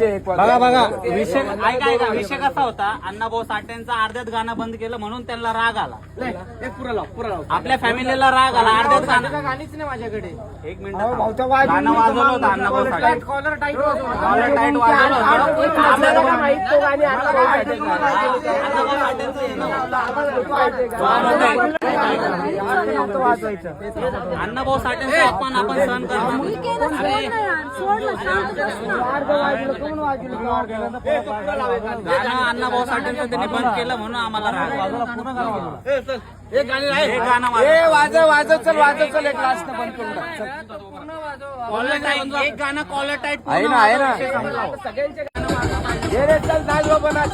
आजचे एक बघा बघा. विषय ऐका ऐका. विषय कसा होता? अण्णाभाऊ साठेंचा अर्ध्यात गाणं बंद केलं म्हणून त्यांना राग आला. पुरा लाव पुरा लाव. आपल्या फॅमिलीला राग आला अर्ध्यात गाणं. गाणीच नाही माझ्याकडे. एक मिनिट गाणं वाजवलं होतं Annabhau Sathe. Collar tight collar tight वाजवलं होतं. आपल्याला माहीत तो गाणी अण्णाभाऊ साठेंचं नव्हतं. वाजवायचं. अण्णाभाऊ साठेंचा अपमान आपण सहन करणार नाही. गाणं अण्णाभाऊ साठेंचं त्यांनी बंद केलं म्हणून आम्हाला राग आला. हे गाणं वाजव. वाजव चल वाजव चल एक लास्ट बंद करून टाक. चल. कॉलर टाईट एक गाणं कॉलर टाईट आहे ना आहे ना. विषय संपला. ये रे चल नाच बाबा नाच